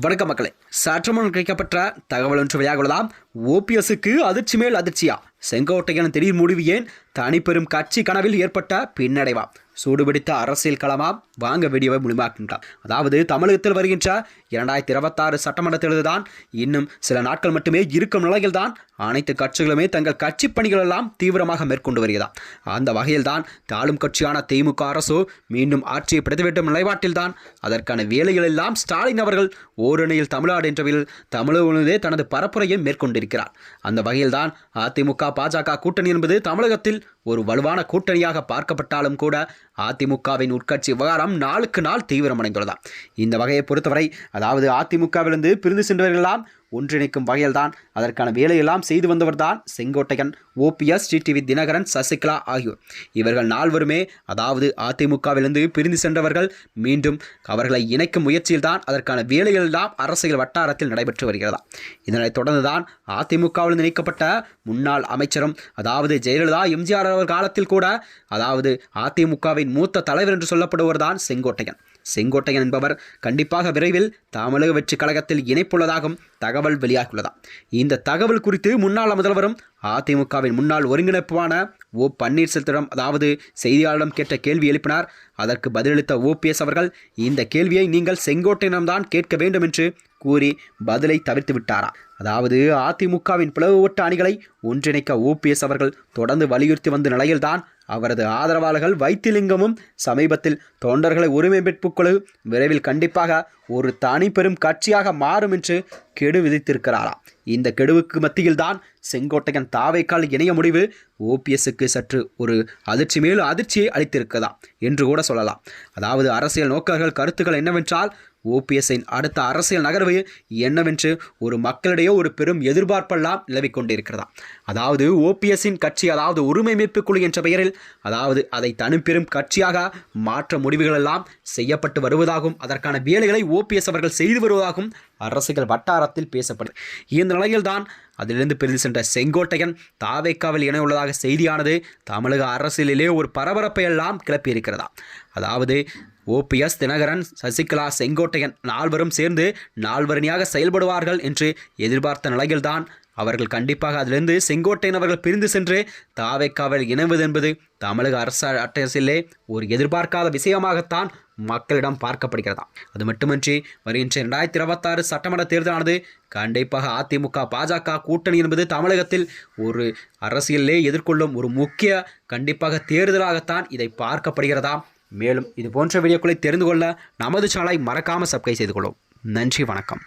வணக்க மக்களே. சற்றுமுன் கிடைக்கப்பட்ட தகவல் ஒன்று வெளியாக ஓபிஎஸ்க்கு அதிர்ச்சி மேல் அதிர்ச்சியா? செங்கோட்டையன் திடீர் முடிவு ஏன்? தனிப்பெரும் கட்சி கனவில் ஏற்பட்ட பின்னடைவா? சூடுபிடித்த அரசியல் களமாம் வாங்க வீடியோவை முடிவாக்கின்றார் அதாவது தமிழகத்தில் வருகின்ற இரண்டாயிரத்தி இருபத்தாறு சட்டமன்ற தான் இன்னும் சில நாட்கள் மட்டுமே இருக்கும் நிலையில்தான் அனைத்து கட்சிகளுமே தங்கள் கட்சி பணிகள் எல்லாம் தீவிரமாக மேற்கொண்டு வருகிறதாம் அந்த வகையில்தான் தாளும் கட்சியான திமுக அரசு மீண்டும் ஆட்சியை பிடித்து வேண்டும் நிலைப்பாட்டில்தான். அதற்கான வேலைகள் எல்லாம் ஸ்டாலின் அவர்கள் ஓரணியில் தமிழ்நாடு என்றவில் தமிழகத்திலே தனது பரப்புரையை மேற்கொண்டிருக்கிறார். அந்த வகையில்தான் அதிமுக பாஜக கூட்டணி என்பது தமிழகத்தில் ஒரு வலுவான கூட்டணியாக பார்க்கப்பட்டாலும் கூட அதிமுகவின் உட்கட்சி விவகாரம் நாளுக்கு நாள் தீவிரமடைந்துள்ளதாம். இந்த வகையை பொறுத்தவரை அதாவது அதிமுகவிலிருந்து பிரிந்து சென்றவர்களெல்லாம் ஒன்றிணைக்கும் வகையில்தான் அதற்கான வேலையெல்லாம் செய்து வந்தவர்தான் செங்கோட்டையன் ஓபிஎஸ் டிடிவி தினகரன் சசிகலா ஆகியோர். இவர்கள் நால்வருமே அதாவது அதிமுகவிலிருந்து பிரிந்து சென்றவர்கள் மீண்டும் அவர்களை இணைக்கும் முயற்சியில்தான் அதற்கான வேலைகளெல்லாம் அரசியல் வட்டாரத்தில் நடைபெற்று வருகிறதா இதனைத் தொடர்ந்துதான் அதிமுகவிலிருந்து நீக்கப்பட்ட முன்னாள் அமைச்சரும் அதாவது ஜெயலலிதா எம்ஜிஆர் அவர் காலத்தில் கூட அதாவது அதிமுகவின் மூத்த தலைவர் என்று சொல்லப்படுவர் தான் செங்கோட்டையன். செங்கோட்டையன் என்பவர் கண்டிப்பாக விரைவில் தமிழக வெற்றி கழகத்தில் இணைப்புள்ளதாகவும் தகவல் வெளியாகியுள்ளதாம். இந்த தகவல் குறித்து முன்னாள் முதல்வரும் அதிமுகவின் முன்னாள் ஒருங்கிணைப்பான ஓ பன்னீர்செல்வம் அதாவது செய்தியாளரிடம் கேட்ட கேள்வி எழுப்பினார். அதற்கு பதிலளித்த ஓபிஎஸ் அவர்கள் இந்த கேள்வியை நீங்கள் செங்கோட்டையினம்தான் கேட்க வேண்டும் என்று கூறி பதிலை தவிர்த்து விட்டாரா? அதாவது அதிமுகவின் பிளவுபட்ட அணிகளை ஒன்றிணைக்க ஓபிஎஸ் அவர்கள் தொடர்ந்து வலியுறுத்தி வந்த நிலையில்தான் அவரது ஆதரவாளர்கள் வைத்திலிங்கமும் சமீபத்தில் தொண்டர்களை உரிமை மீட்புக் குழு விரைவில் கண்டிப்பாக ஒரு தனி பெரும் கட்சியாக மாறும் என்று கெடு விதித்திருக்கிறாராம் இந்த கெடுவுக்கு மத்தியில்தான் செங்கோட்டையன் தாவைக்கால் இணைய முடிவு ஓபிஎஸ்க்கு சற்று ஒரு அதிர்ச்சி மேலும் அதிர்ச்சியை அளித்திருக்கதா என்று கூட சொல்லலாம். அதாவது அரசியல் நோக்கர்கள் கருத்துக்கள் என்னவென்றால் ஓபிஎஸ்ஐன் அடுத்த அரசியல் நகர்வு என்னவென்று ஒரு மக்களிடையே ஒரு பெரும் எதிர்பார்ப்பெல்லாம் நிலவிக் கொண்டிருக்கிறதா? அதாவது ஓபிஎஸ்ஸின் கட்சி அதாவது உரிமை மீட்புக் குழு என்ற பெயரில் அதாவது அதை தனிப்பெரும் கட்சியாக மாற்ற முடிவுகள் எல்லாம் செய்யப்பட்டு வருவதாகவும் அதற்கான வேலைகளை ஓபிஎஸ் அவர்கள் செய்து வருவதாகவும் அரசியல் வட்டாரத்தில் பேசப்படுது இந்த நிலையில்தான் அதிலிருந்து பிரிந்து சென்ற செங்கோட்டையன் தாவேக்காவில் இணை உள்ளதாக செய்தியானது தமிழக அரசியலிலே ஒரு பரபரப்பை எல்லாம் கிளப்பியிருக்கிறதா? அதாவது ஓபிஎஸ் தினகரன் சசிகலா செங்கோட்டையன் நால்வரும் சேர்ந்து நால்வரணியாக செயல்படுவார்கள் என்று எதிர்பார்த்த நிலையில்தான் அவர்கள் கண்டிப்பாக அதிலிருந்து செங்கோட்டையன் அவர்கள் பிரிந்து சென்று தாவைக்காவல் இணைவது என்பது தமிழக அரசு அரசியலே ஒரு எதிர்பார்க்காத விஷயமாகத்தான் மக்களிடம் பார்க்கப்படுகிறதா? அது மட்டுமின்றி வருகின்ற இரண்டாயிரத்தி இருபத்தாறு சட்டமன்ற தேர்தலானது கண்டிப்பாக அதிமுக பாஜக கூட்டணி என்பது தமிழகத்தில் ஒரு அரசியலிலே எதிர்கொள்ளும் ஒரு முக்கிய கண்டிப்பாக தேர்தலாகத்தான் இதை பார்க்கப்படுகிறதா? மேலும் இது போன்ற வீடியோக்களை தெரிந்து கொள்ள நமது சேனலை மறக்காமல் சப்ஸ்கிரைப் செய்து கொள்ளும் நன்றி வணக்கம்.